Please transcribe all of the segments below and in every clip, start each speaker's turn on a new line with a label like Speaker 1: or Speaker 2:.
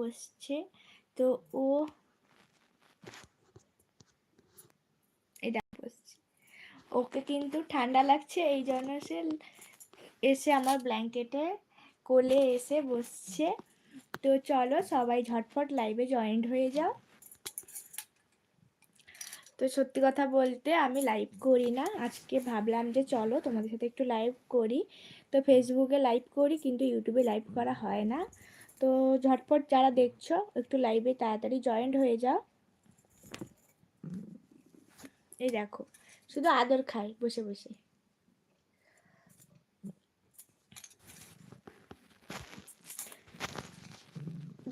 Speaker 1: বসছে। তো ও এটা বসছে। ওকে কিন্তু ঠান্ডা লাগছে, এই জন্য সে এসে আমার ব্ল্যাঙ্কেটে কোলে এসে বসছে। তো চলো সবাই ঝটফট লাইভে জয়েন্ট হয়ে যাও। তো সত্যি কথা বলতে আমি লাইভ করি না। আজকে ভাবলাম যে চলো তোমাদের সাথে একটু লাইভ করি। তো ফেসবুকে লাইভ করি, কিন্তু ইউটিউবে লাইভ করা হয় না। তো ঝটপট যারা দেখছ, একটু লাইভে তাড়াতাড়ি জয়েন্ট হয়ে যাও। এই দেখো, শুধু আদর খাই বসে বসে।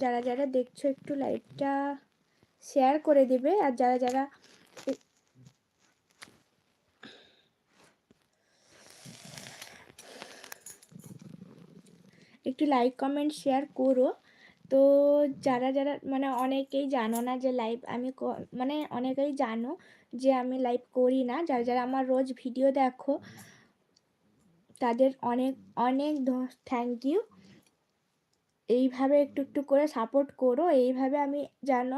Speaker 1: যারা যারা দেখছ, একটু লাইভটা শেয়ার করে দেবে, আর যারা যারা একটু লাইক কমেন্ট শেয়ার করো। তো যারা যারা মানে অনেকেই জানো না যে লাইভ আমি মানে অনেকেই জানো যে আমি লাইভ করি না। যারা যারা আমার রোজ ভিডিও দেখো, তাদের অনেক অনেক থ্যাংক ইউ এইভাবে একটু একটু করে সাপোর্ট করো। এইভাবে আমি যেন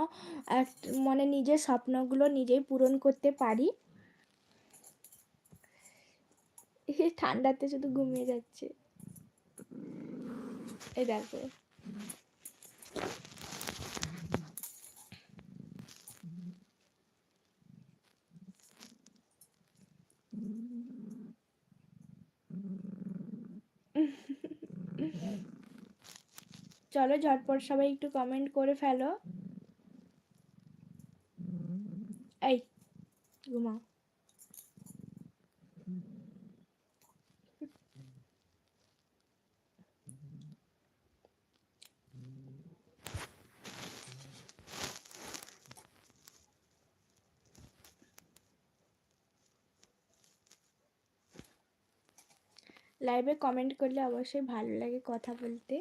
Speaker 1: মানে নিজের স্বপ্নগুলো নিজেই পূরণ করতে পারি। ঠান্ডাতে শুধু ঘুমিয়ে যাচ্ছে। এই দেখো। চলো ঝটপট সবাই একটু কমেন্ট করে ফেলো এই ঘুমাও লাইভে কমেন্ট করলে অবশ্যই ভালো লাগে কথা বলতে।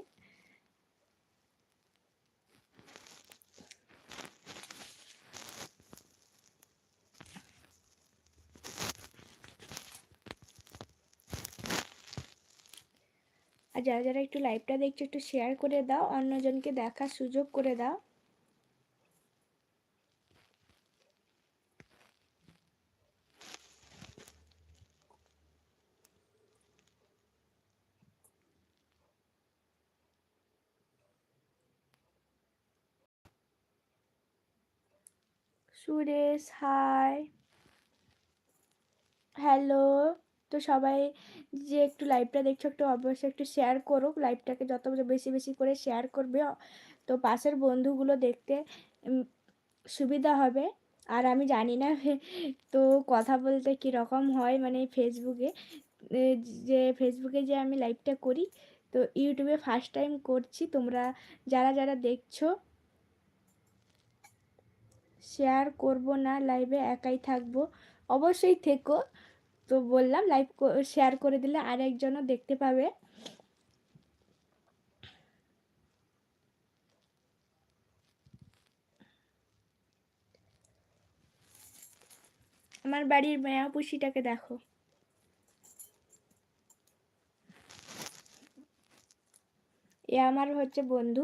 Speaker 1: আর যারা যারা একটু লাইভটা দেখছ একটু শেয়ার করে দাও, অন্যজনকে দেখার সুযোগ করে দাও। সুরেশ হাই। হ্যালো, তো সবাই যে একটু লাইভটা দেখছ, একটু অবশ্যই একটু শেয়ার করো লাইভটাকে যত বেশি বেশি করে শেয়ার করবে। তো পাশের বন্ধুগুলো দেখতে সুবিধা হবে। আর আমি জানি না, তো কথা বলতে কীরকম হয় মানে ফেসবুকে। যে ফেসবুকে যে আমি লাইভটা করি, তো ইউটিউবে ফার্স্ট টাইম করছি। তোমরা যারা যারা দেখছ শেয়ার করব না লাইভে একাই থাকব। অবশ্যই থেকো। তো বললাম লাইভ শেয়ার করে দিলে আরেকজনও দেখতে পাবে। আমার বাড়ির মেয়া পুষিটাকে দেখো। এ আমার হচ্ছে বন্ধু।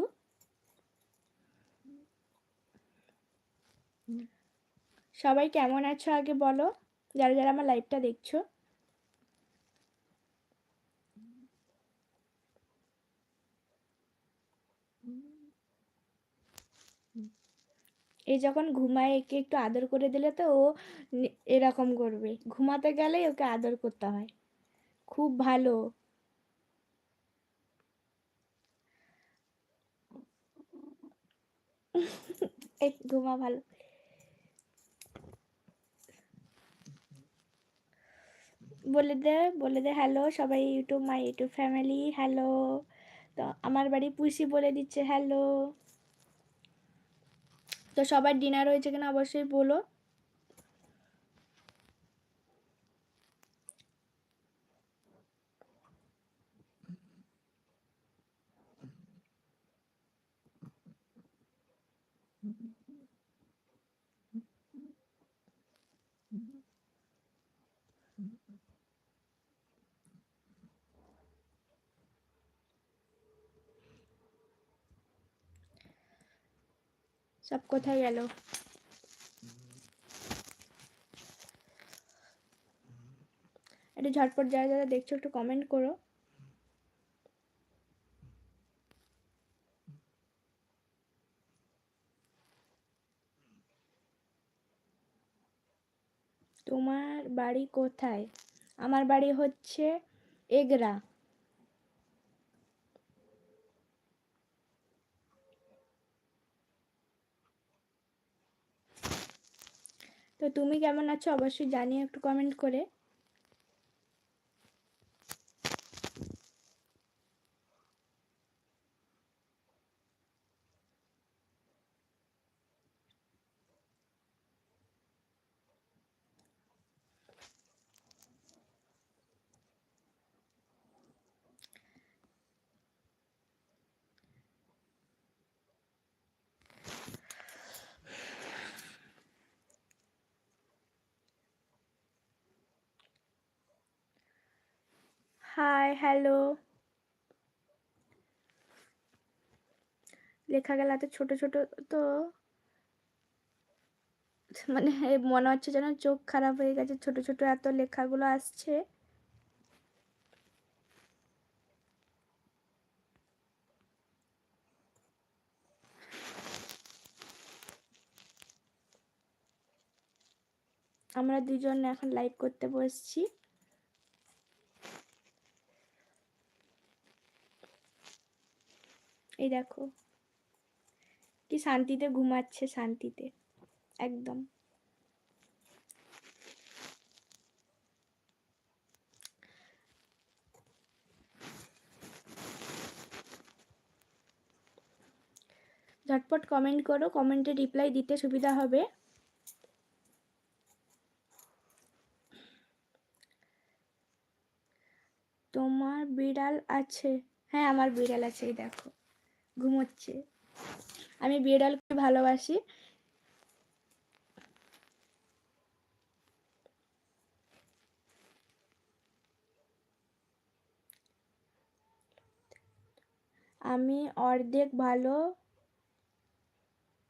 Speaker 1: সবাই কেমন আছো আগে বলো? যারা যারা আমার লাইভটা দেখছ। এ যখন ঘুমায়, একে একটু আদর করে দিলে তো ও এরকম করবে। ঘুমাতে গেলেই ওকে আদর করতে হয়। খুব ভালো। ঘুমা ভালো। বলে দে বলে দে হ্যালো সবাই YouTube my YouTube family hello তো আমার বাড়ি পুষি বলে দিচ্ছে হ্যালো তো সবার ডিনার হয়েছে কিনা অবশ্যই বলো। সব কোথায় গেল? একটু ঝটপট যারা যারা দেখছ একটু কমেন্ট করো। তোমার বাড়ি কোথায়? আমার বাড়ি হচ্ছে এগরা। তুমি কেমন আছো অবশ্যই জানিয়ে একটু কমেন্ট করে। হাই হ্যালো লেখা গেল এত ছোট ছোট তো মানে মনে হচ্ছে যেন চোখ খারাপ হয়ে গেছে। ছোট ছোট এত লেখাগুলো আসছে। আমরা দুজন এখন লাইভ করতে বসছি। এই দেখো। কি শান্তিতে ঘুমাচ্ছে, শান্তিতে। একদম। ঝটপট কমেন্ট করো কমেন্টে রিপ্লাই দিতে সুবিধা হবে। তোমার বিড়াল আছে। হ্যাঁ আমার বিড়াল আছে দেখো। ঘুমোচ্ছে। আমি বিড়ালকে ভালোবাসি। আমি অর্ধেক ভালো,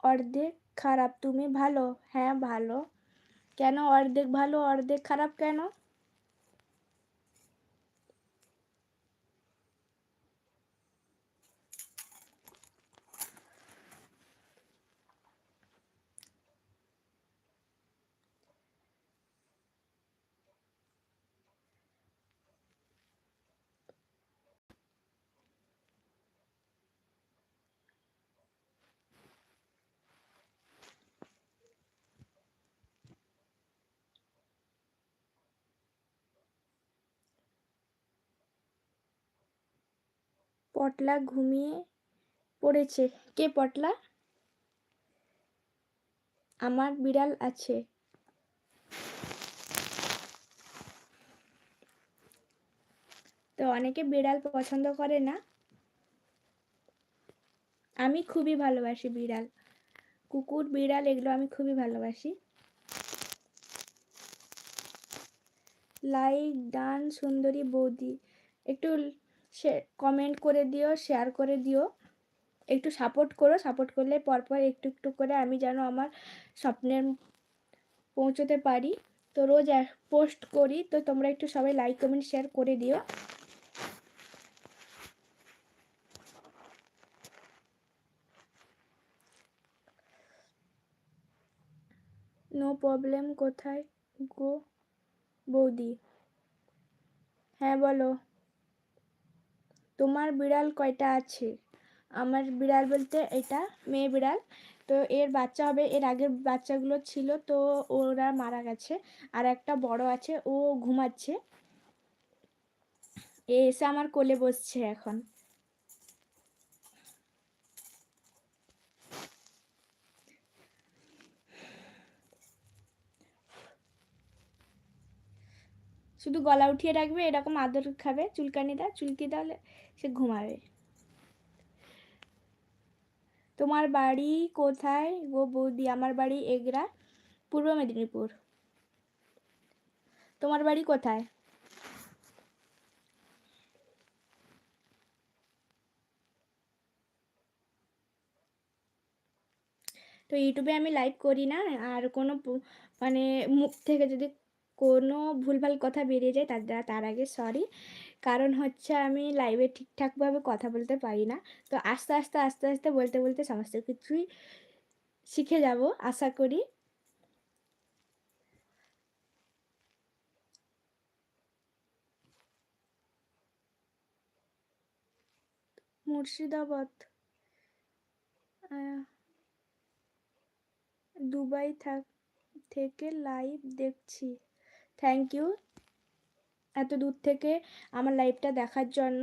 Speaker 1: অর্ধেক খারাপ। তুমি ভালো? হ্যাঁ ভালো। কেন অর্ধেক ভালো, অর্ধেক খারাপ কেন? পটলা ঘুমিয়ে পড়েছে। কে পটলা? আমার বিড়াল আছে। তো অনেকে বিড়াল পছন্দ করে না। আমি খুবই ভালোবাসি বিড়াল। কুকুর, বিড়াল এগুলো আমি খুবই ভালোবাসি। লাইক, ডান, সুন্দরী, বৌদি। একটু সে কমেন্ট করে দিও শেয়ার করে দিও। একটু সাপোর্ট করো সাপোর্ট করলে পরপর একটু একটু করে আমি যেন আমার স্বপ্নের পৌঁছতে পারি। তো রোজ পোস্ট করি, তো তোমরা একটু সবাই লাইক কমেন্ট শেয়ার করে দিও। নো প্রবলেম কোথায় গো বৌদি? হ্যাঁ বলো। তোমার বিড়াল কয়টা আছে? আমার বিড়াল বলতে এটা মেয়ে বিড়াল। তো এর বাচ্চা হবে, এর আগের বাচ্চাগুলো ছিল, তো ওরা মারা গেছে। আর একটা বড় আছে, ও ঘুমাচ্ছে। এ এসে আমার কোলে বসছে এখন। শুধু গলা উঠিয়ে রাখবে, এরকম আদর খাবে। চুলকানি দা চুলকি তাহলে সে ঘুমাবে। তোমার বাড়ি কোথায় গো বৌদি? আমার বাড়ি এগরা, পূর্ব মেদিনীপুর। তোমার বাড়ি কোথায়? তো ইউটিউবে আমি লাইভ করি না, আর কোনো মানে মুখ থেকে যদি কোনো ভুলভাল কথা বেরিয়ে যায় তার তার আগে সরি কারণ হচ্ছে আমি লাইভে ঠিকঠাকভাবে কথা বলতে পারি না। তো আস্তে আস্তে আস্তে আস্তে বলতে বলতে সমস্ত কিছুই শিখে যাব আশা করি। মুর্শিদাবাদ দুবাই থাক, থেকে লাইভ দেখছি। থ্যাংক ইউ এত দূর থেকে আমার লাইভটা দেখার জন্য।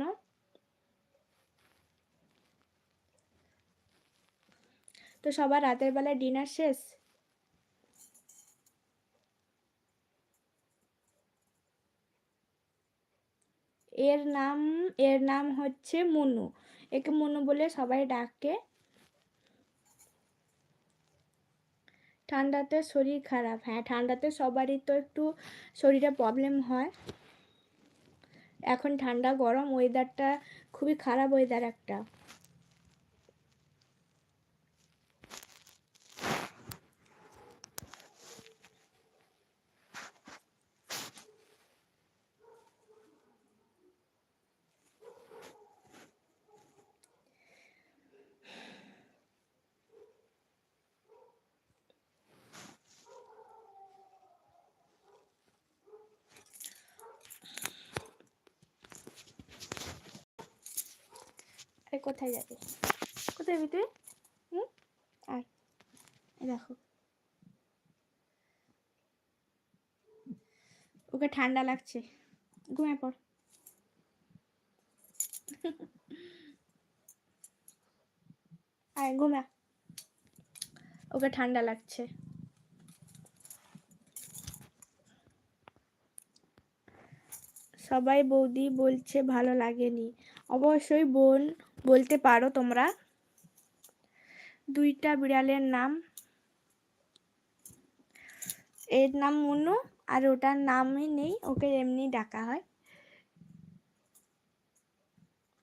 Speaker 1: তো সবার রাতের বেলায় ডিনার শেষ? এর নাম এর নাম হচ্ছে মুনু। একে মুনু বলে সবাই ডাকে। ঠান্ডাতে শরীর খারাপ। হ্যাঁ ঠান্ডাতে সবারই তো একটু শরীরে প্রবলেম হয়। এখন ঠান্ডা গরম ওয়েদারটা খুবই খারাপ ওয়েদার একটা। আরে কোথায় যাবে? কোথায় যাবি তুই হুম? আর দেখো। ওকে ঠান্ডা লাগছে। ঘুমিয়ে পড়। আয় ঘুমা। ওকে ঠান্ডা লাগছে। সবাই বৌদি বলছে ভালো লাগেনি। অবশ্যই বোন বলতে পারো তোমরা। দুইটা বিড়ালের নাম। এর নাম মুনু আর ওটার নামই নেই, ওকে এমনি ডাকা হয়।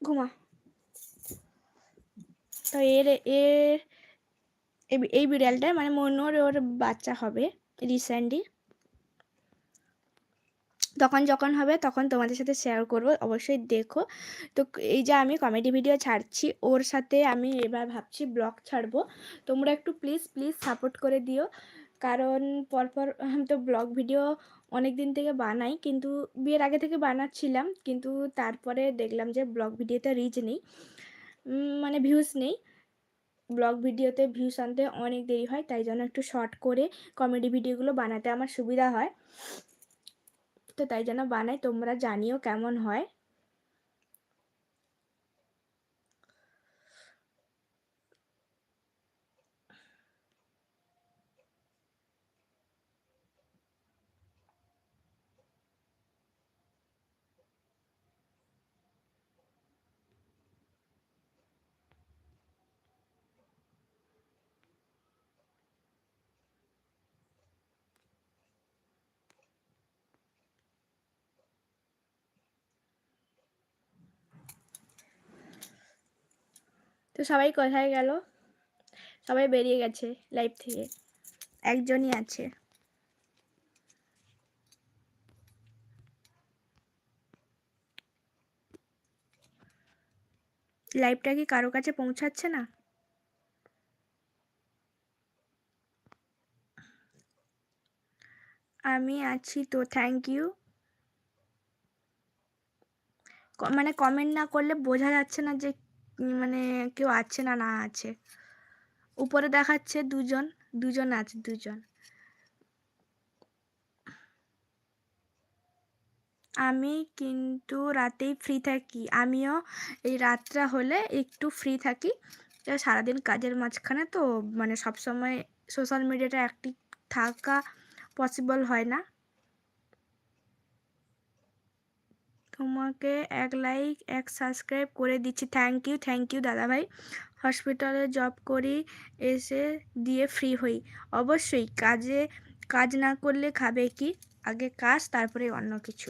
Speaker 1: ঘুমা। তো এর এর এই বিড়ালটা মানে মনুর ওর বাচ্চা হবে, রিসেন্টলি। তখন যখন হবে, তখন তোমাদের সাথে শেয়ার করব। অবশ্যই দেখো। তো এই যে আমি কমেডি ভিডিও ছাড়ছি, ওর সাথে আমি এবার ভাবছি ব্লগ ছাড়বো। তোমরা একটু প্লিজ প্লিজ সাপোর্ট করে দিও। কারণ পরপর আমি তো ব্লগ ভিডিও অনেক দিন থেকে বানাই, কিন্তু বিয়ের আগে থেকে বানাচ্ছিলাম, কিন্তু তারপরে দেখলাম যে ব্লগ ভিডিওতে রিচ নেই। মানে ভিউজ নেই। ব্লগ ভিডিওতে ভিউস আনতে অনেক দেরি হয়, তাই জন্য একটু শর্ট করে কমেডি ভিডিওগুলো বানাতে আমার সুবিধা হয়। তো তাই জন্য বানাই তোমরা জানিও কেমন হয়। তো সবাই কোথায় গেল? সবাই বেরিয়ে গেছে লাইভ থেকে। একজনই আছে। লাইভটা কি কারও কাছে পৌঁছাচ্ছে না? আমি আছি তো থ্যাংক ইউ মানে কমেন্ট না করলে বোঝা যাচ্ছে না যে মানে কেউ আছে না না আছে। উপরে দেখাচ্ছে দুজন দুজন আছে, দুজন। আমি কিন্তু রাতেই ফ্রি থাকি। আমিও এই রাতটা হলে একটু ফ্রি থাকি। সারাদিন কাজের মাঝখানে তো মানে সবসময় সোশ্যাল মিডিয়াটা অ্যাক্টিভ থাকা পসিবল হয় না। তোমাকে এক লাইক এক সাবস্ক্রাইব করে দিচ্ছি। থ্যাংক ইউ থ্যাংক ইউ দাদাভাই। হসপিটালে জব করি, এসে দিয়ে ফ্রি হই। অবশ্যই কাজে, কাজ না করলে খাবে কি? আগে কাজ, তারপরে অন্য কিছু।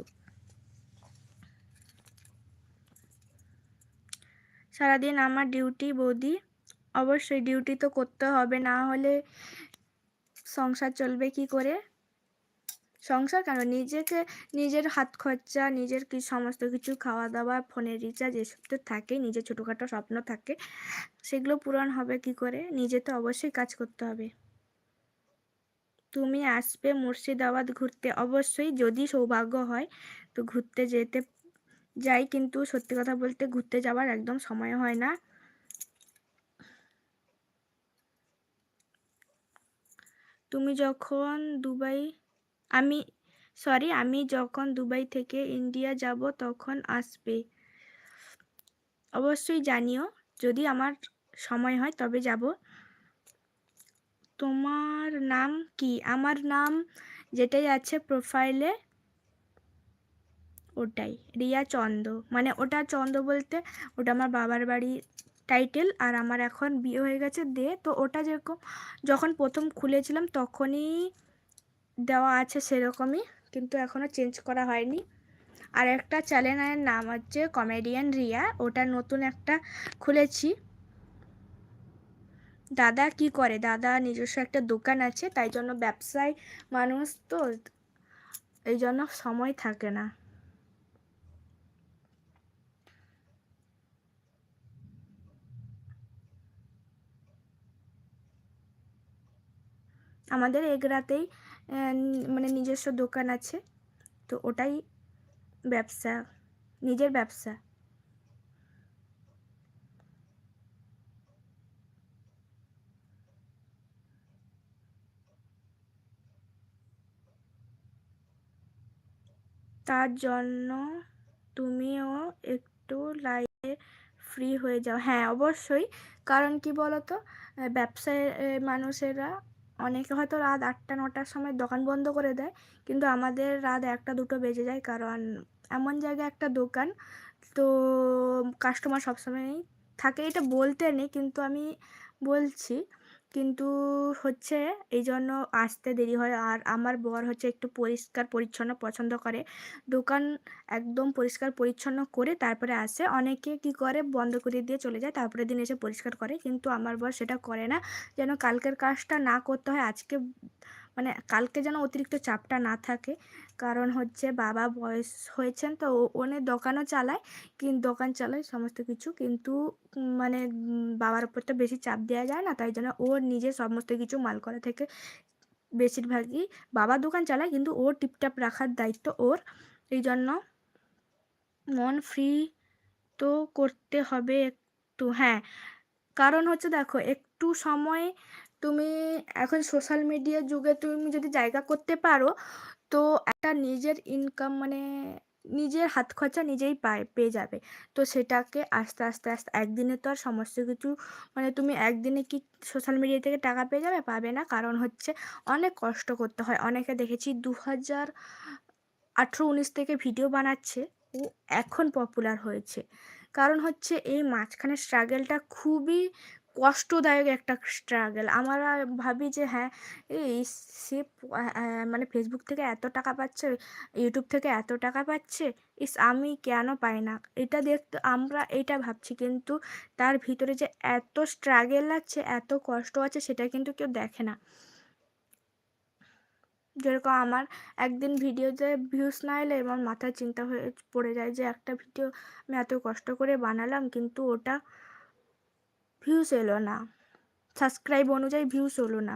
Speaker 1: সারাদিন আমার ডিউটি বৌদি। অবশ্যই ডিউটি তো করতে হবে, না হলে সংসার চলবে কি করে? সংসার কেন? নিজেকে, নিজের হাত খরচা, নিজের কি সমস্ত কিছু খাওয়া দাওয়া ফোনের রিচার্জ এসব তো থাকে, নিজের ছোটোখাটো স্বপ্ন থাকে, সেগুলো পূরণ হবে কি করে? নিজে তো অবশ্যই কাজ করতে হবে। তুমি আসবে মুর্শিদাবাদ ঘুরতে, অবশ্যই যদি সৌভাগ্য হয়, তো ঘুরতে যেতে যাই, কিন্তু সত্যি কথা বলতে ঘুরতে যাওয়ার একদম সময় হয় না। তুমি যখন দুবাই আমি সরি আমি যখন দুবাই থেকে ইন্ডিয়া যাব তখন আসবে। অবশ্যই জানিও, যদি আমার সময় হয় তবে যাব। তোমার নাম কি? আমার নাম যেটাই আছে প্রোফাইলে ওটাই, রিয়া চন্দ। মানে ওটা চন্দ বলতে, ওটা আমার বাবার বাড়ি টাইটেল আর আমার এখন বিয়ে হয়ে গেছে দে তো ওটা যেরকম, যখন প্রথম খুলেছিলাম তখনই দেওয়া আছে সেরকমই, কিন্তু এখনও চেঞ্জ করা হয়নি। আর একটা চ্যানেলের নাম হচ্ছে কমেডিয়ান রিয়া, ওটা নতুন একটা খুলেছি। দাদা কি করে? দাদা নিজস্ব একটা দোকান আছে, তাই জন্য ব্যবসায় মানুষ তো, এই জন্য সময় থাকে না। আমাদের এগরাতেই মানে নিজস্ব দোকান আছে। তো ওটাই ব্যবসা, নিজের ব্যবসা। তার জন্য তুমিও একটু লাইফে ফ্রি হয়ে যাও। হ্যাঁ অবশ্যই। কারণ কি বলো তো ব্যবসায় মানুষেরা অনেকে হয়তো রাত আটটা, নটার সময় দোকান বন্ধ করে দেয়, কিন্তু আমাদের রাত একটা, দুটো বেজে যায়। কারণ এমন জায়গায় একটা দোকান, তো কাস্টমার সবসময়ই থাকে। এটা বলতে নেই, কিন্তু আমি বলছি কিন্তু হচ্ছে এই জন্য আসতে দেরি হয়। আর আমার বর হচ্ছে একটু পরিষ্কার, পরিচ্ছন্ন পছন্দ করে। দোকান একদম পরিষ্কার, পরিচ্ছন্ন করে তারপরে আসে। অনেকে কি করে, বন্ধ করে দিয়ে চলে যায়, তারপরে দিন এসে পরিষ্কার করে। কিন্তু আমার বর সেটা করে না। যেন কালকের কাজটা না করতে হয়, আজকে মানে কালকে যেন অতিরিক্ত চাপটা না থাকে। কারণ হচ্ছে বাবা বয়স হয়েছেন তো ওনে দোকানও চালায় কিন্তু দোকান চালায় সমস্ত কিছু। কিন্তু মানে বাবার উপর তো বেশি চাপ দেওয়া যায় না, তাই জন্য ওর নিজে সমস্ত কিছু মাল করা থেকে বেশিরভাগই বাবা দোকান চালায়, কিন্তু ওর টিপটাপ রাখার দায়িত্ব ওর। এই জন্য মন ফ্রি তো করতে হবে একটু হ্যাঁ। কারণ হচ্ছে দেখো, একটু সময় তুমি এখন সোশ্যাল মিডিয়ার যুগে তুমি যদি জায়গা করতে পারো, তো একটা নিজের ইনকাম মানে নিজের হাত খরচা নিজেই পায়, পেয়ে যাবে। তো সেটাকে আস্তে আস্তে আস্তে একদিনে তো আর সমস্ত কিছু মানে তুমি একদিনে কি সোশ্যাল মিডিয়া থেকে টাকা পেয়ে যাবে? পাবে না। কারণ হচ্ছে অনেক কষ্ট করতে হয়। অনেকে দেখেছি দু হাজার আঠেরো উনিশ থেকে ভিডিও বানাচ্ছে। ও এখন পপুলার হয়েছে। কারণ হচ্ছে এই মাঝখানে স্ট্রাগেলটা খুবই কষ্টদায়ক একটা স্ট্রাগল আমরা ভাবি যে হ্যাঁ এই সে মানে ফেসবুক থেকে এত টাকা পাচ্ছে ইউটিউব থেকে এত টাকা পাচ্ছে, ইস, আমি কেন পাই না? এটা দেখতে আমরা এটা ভাবছি। কিন্তু তার ভিতরে যে এত স্ট্রাগেল আছে, এত কষ্ট আছে, সেটা কিন্তু কেউ দেখে না। যেরকম আমার একদিন ভিডিওতে ভিউস না এলে আমার মাথায় চিন্তা হয়ে পড়ে যায় যে, একটা ভিডিও আমি এত কষ্ট করে বানালাম, কিন্তু ওটা ভিউস এলো না। সাবস্ক্রাইব অনুযায়ী ভিউস হলো না।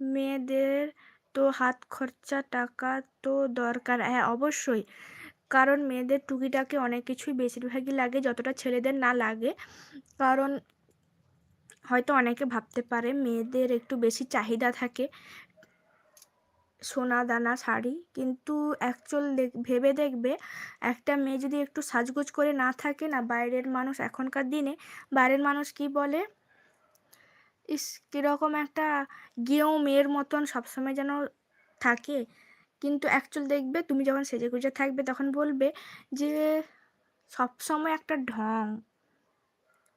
Speaker 1: মেয়েদের তো হাত খরচা, টাকা তো দরকার। হ্যাঁ অবশ্যই। কারণ মেয়েদের টুকিটাকে অনেক কিছুই বেশিরভাগই লাগে, যতটা ছেলেদের না লাগে। কারণ হয়তো অনেকে ভাবতে পারে, মেয়েদের একটু বেশি চাহিদা থাকে। সোনা দানা শাড়ি। কিন্তু অ্যাকচুয়াল ভেবে দেখবে, একটা মেয়ে যদি একটু সাজগোজ করে না থাকে না, বাইরের মানুষ এখনকার দিনে, বাইরের মানুষ কি বলে? ইস, কীরকম একটা গেঁয়ো মেয়ের মতন সবসময় যেন থাকে। কিন্তু অ্যাকচুয়াল দেখবে, তুমি যখন সেজে গুজে থাকবে, তখন বলবে যে, সবসময় একটা ঢং।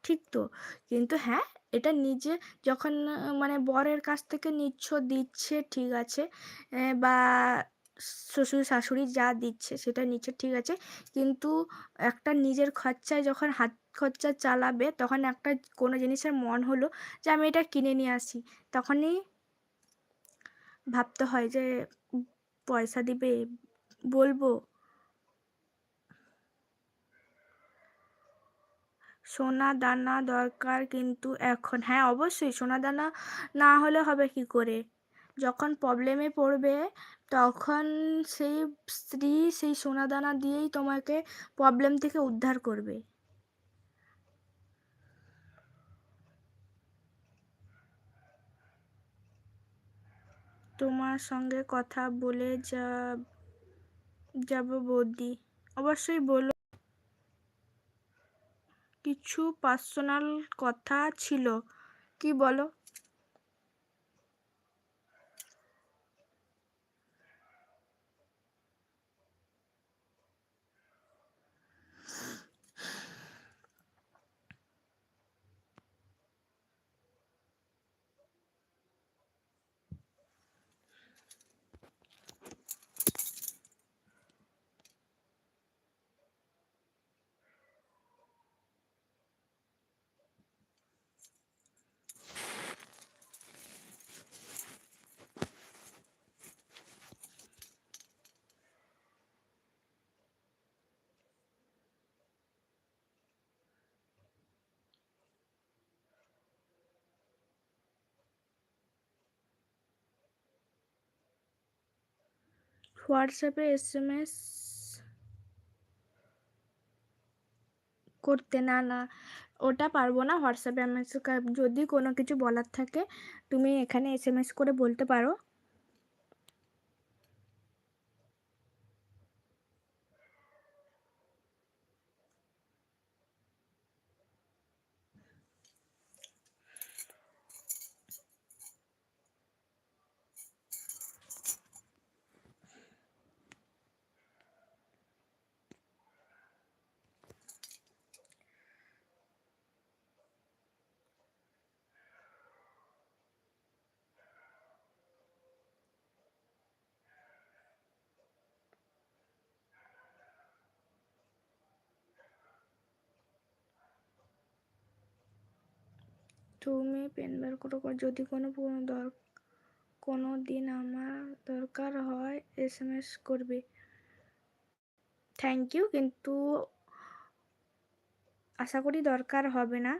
Speaker 1: ঠিক তো? কিন্তু হ্যাঁ এটা নিজে যখন মানে বরের কাছ থেকে নিচ্ছ দিচ্ছে, ঠিক আছে বা শ্বশুর শাশুড়ি যা দিচ্ছে সেটা নিচ্ছে, ঠিক আছে, কিন্তু একটা নিজের খরচায় যখন হাত খরচা চালাবে, তখন একটা কোনো জিনিসের মন হলো যে আমি এটা কিনে নিয়ে আসি, তখনই ভাবতে হয় যে পয়সা দিবে, বলব সোনা দানা দরকার কিন্তু এখন। হ্যাঁ অবশ্যই সোনা দানা না হলে হবে কি করে? যখন প্রবলেমে পড়বে, তখন সেই স্ত্রী সেই সোনা দানা দিয়েই তোমাকে প্রবলেম থেকে উদ্ধার করবে। তোমার সঙ্গে কথা বলে যা, যাব বৌদি। অবশ্যই বলো। কিছু পার্সোনাল কথা ছিল কি বলো? হোয়াটসঅ্যাপে এস এম এস করতে, না না, ওটা পারব না হোয়াটসঅ্যাপে এম এস যদি কোনো কিছু বলার থাকে, তুমি এখানে এস এম এস করে বলতে পারো। তুমি পেন বের করো, যদি কোনো কোনো দিন আমার দরকার হয় এস এম এস করবে। থ্যাংক ইউ কিন্তু আশা করি দরকার হবে না।